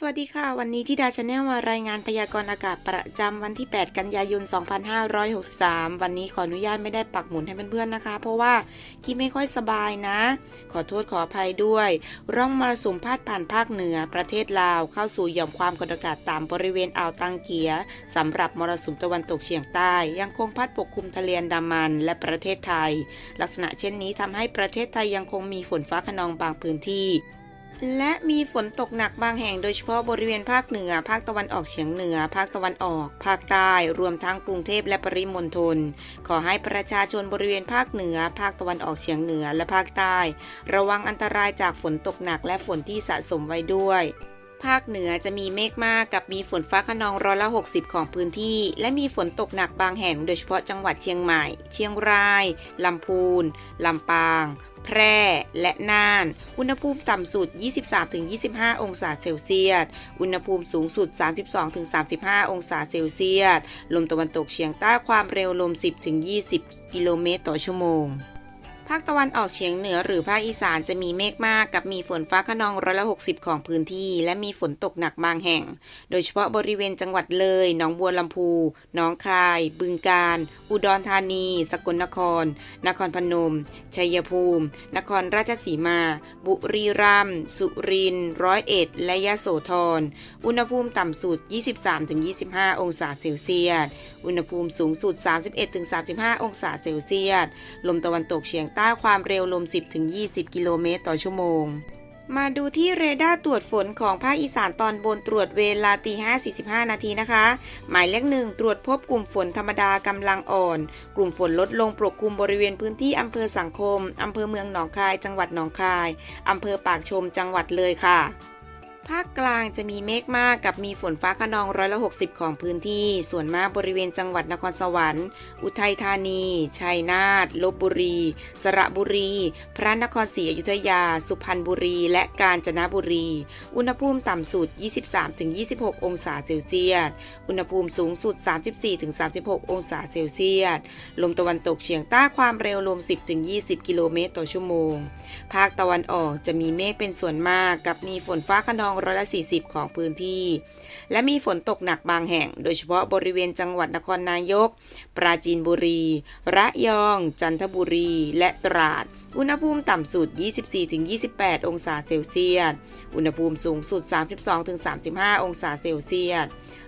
สวัสดีค่ะ วันนี้ที่ดาชาแนลมารายงานพยากรณ์อากาศประจำวันที่ 8 กันยายน 2563 วันนี้ขออนุญาตไม่ได้ปักหมุนให้เพื่อนๆนะคะ เพราะว่ากี้ไม่ค่อยสบายนะ ขอโทษขออภัยด้วย ร่องมรสุมพาดผ่านภาคเหนือ ประเทศลาวเข้าสู่หย่อมความกดอากาศต่ำบริเวณอ่าวตังเกียสำหรับมรสุมตะวันตกเฉียงใต้ ยังคงพัดปกคลุมทะเลอันดามัน และประเทศไทย ลักษณะเช่นนี้ทำให้ประเทศไทยยังคงมีฝนฟ้าขนองบางพื้นที่ และมีฝนตกหนักบางแห่งโดยเฉพาะบริเวณภาคเหนือ ภาคตะวันออกเฉียงเหนือ ภาคตะวันออก ภาคใต้ รวมทั้งกรุงเทพและปริมณฑล ขอให้ประชาชนบริเวณภาคเหนือ ภาคตะวันออกเฉียงเหนือ และภาคใต้ ระวังอันตรายจากฝนตกหนักและฝนที่สะสมไว้ด้วย ภาคเหนือจะมีเมฆมากกับมีฝนฟ้าขนองร้อยละ 60 ของพื้นที่ และมีฝนตกหนักบางแห่งโดยเฉพาะจังหวัดเชียงใหม่ เชียงราย ลำพูน ลำปาง แพร่ และน่าน อุณหภูมิต่ำสุด 23-25 องศาเซลเซียส อุณหภูมิสูงสุด 32-35 องศาเซลเซียส ลมตะวันตกเฉียงใต้ความเร็วลม 10-20 กิโลเมตรต่อชั่วโมง ภาคตะวันออกเฉียงเหนือหรือภาคอีสานจะมีเมฆมากกับมีฝนฟ้าขนองร้อยละ 60 ของพื้นที่ และมีฝนตกหนักบางแห่ง โดยเฉพาะบริเวณจังหวัดเลย หนองบัวลำพูหนองคาย บึงกาฬ อุดรธานี สกลนคร นครพนม ชัยภูมิ นครราชสีมา บุรีรัมย์ สุรินทร์ ร้อยเอ็ด และยะโสธร อุณหภูมิต่ำสุด 23-25 องศาเซลเซียส อุณหภูมิสูงสุด 31-35 องศาเซลเซียส ลมตะวันตกเฉียงต้ความเร็วลม 10-20 กิโลเมตรต่อชั่วโมง มาดูที่เรดาร์ตรวจฝนของภาคอีสานตอนบนตรวจเวลาตี5 45 นาทีนะคะ หมายเลขหนึ่งตรวจพบกลุ่มฝนธรรมดากำลังอ่อน กลุ่มฝนลดลงปกคลุมบริเวณพื้นที่อำเภอสังคมอำเภอเมืองหนองคาย จังหวัดหนองคายอำเภอปากชมจังหวัดเลยค่ะ ภาคกลางจะมีเมฆมากกับมีฝนฟ้าขนองร้อยละ60 ของพื้นที่ ส่วนมากบริเวณจังหวัดนครสวรรค์ อุทัยธานี ชัยนาท ลบบุรี สระบุรี พระนครศรีอยุธยา สุพรรณบุรี และกาญจนบุรี อุณหภูมิต่ำสุด 23-26 องศาเซลเซียส อุณหภูมิสูงสุด 34-36 องศาเซลเซียส ลมตะวันตกเฉียงใต้ความเร็วลม 10-20 กิโลเมตรต่อชั่วโมง ภาคตะวันออกจะมีเมฆเป็นส่วนมากกับมีฝนฟ้าขนองร้อยละ 40 ของพื้นที่ และมีฝนตกหนักบางแห่ง โดยเฉพาะบริเวณจังหวัดนครนายก ปราจีนบุรี ระยอง จันทบุรี และตราด อุณหภูมิต่ำสุด 24-28 องศาเซลเซียส อุณหภูมิสูงสุด 32-35 องศาเซลเซียส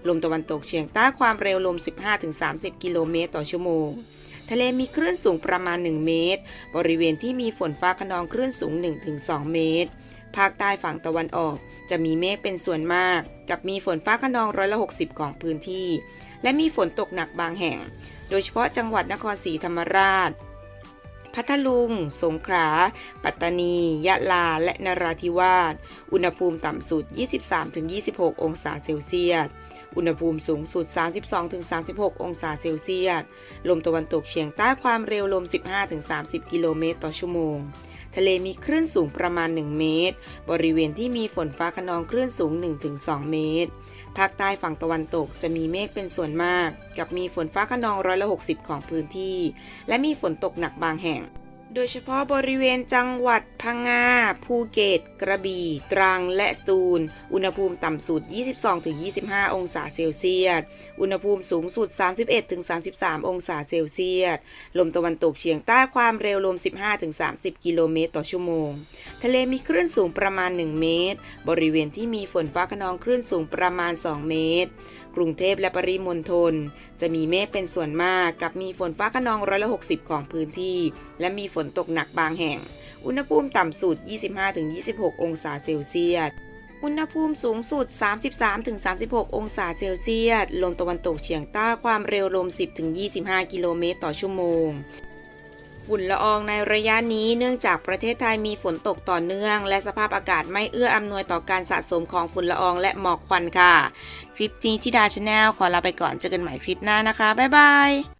ลมตะวันตกเฉียงใต้ความเร็วลม 15-30 กิโลเมตรต่อชั่วโมงทะเลมีคลื่นสูงประมาณ 1 เมตร บริเวณที่มีฝนฟ้าขนองคลื่นสูง 1-2 เมตร ภาคใต้ฝั่งตะวันออก จะมีเมฆเป็นส่วนมาก กับมีฝนฟ้าขนองร้อยละ 60 ของพื้นที่ และมีฝนตกหนักบางแห่ง โดยเฉพาะจังหวัดนครศรีธรรมราช พัทลุง สงขลา ปัตตานี ยะลา และนราธิวาส อุณหภูมิต่ำสุด 23-26 องศาเซลเซียสอุณหภูมิสูงสุด 32-36 องศาเซลเซียส ลมตะวันตกเฉียงใต้ความเร็วลม 15-30 กิโลเมตรต่อชั่วโมง ทะเลมีคลื่นสูงประมาณ 1 เมตร บริเวณที่มีฝนฟ้าขนองคลื่นสูง 1-2 เมตร ภาคใต้ฝั่งตะวันตกจะมีเมฆเป็นส่วนมาก กับมีฝนฟ้าขนองร้อยละ 60 ของพื้นที่ และมีฝนตกหนักบางแห่ง โดยเฉพาะบริเวณจังหวัดพังงา ภูเก็ต กระบี่ ตรัง และสตูล อุณหภูมิต่ำสุด 22-25 องศาเซลเซียส อุณหภูมิสูงสุด 31-33 องศาเซลเซียส ลมตะวันตกเฉียงใต้ความเร็วลม 15-30 กิโลเมตรต่อชั่วโมง ทะเลมีคลื่นสูงประมาณ 1 เมตร บริเวณที่มีฝนฟ้าขนองคลื่นสูงประมาณ 2 เมตร กรุงเทพและปริมณฑลจะมีเมฆเป็นส่วนมาก กับมีฝนฟ้าขนองร้อยละ60 ของพื้นที่ และมีฝนตกหนักบางแห่ง อุณหภูมิต่ำสุด 25-26 องศาเซลเซียสอุณหภูมิสูงสุด 33-36 องศาเซลเซียส ลมตะวันตกเฉียงใต้ความเร็วลม 10-25 กิโลเมตรต่อชั่วโมง ฝุ่นละอองในระยะนี้เนื่องจากประเทศไทยมีฝนตกต่อเนื่อง และสภาพอากาศไม่เอื้ออำนวยต่อการสะสมของฝุ่นละอองและหมอกควันค่ะ คลิปนี้ที่ดาชาแนลขอลาไปก่อนเจอกันใหม่คลิปหน้านะคะ บ๊ายบาย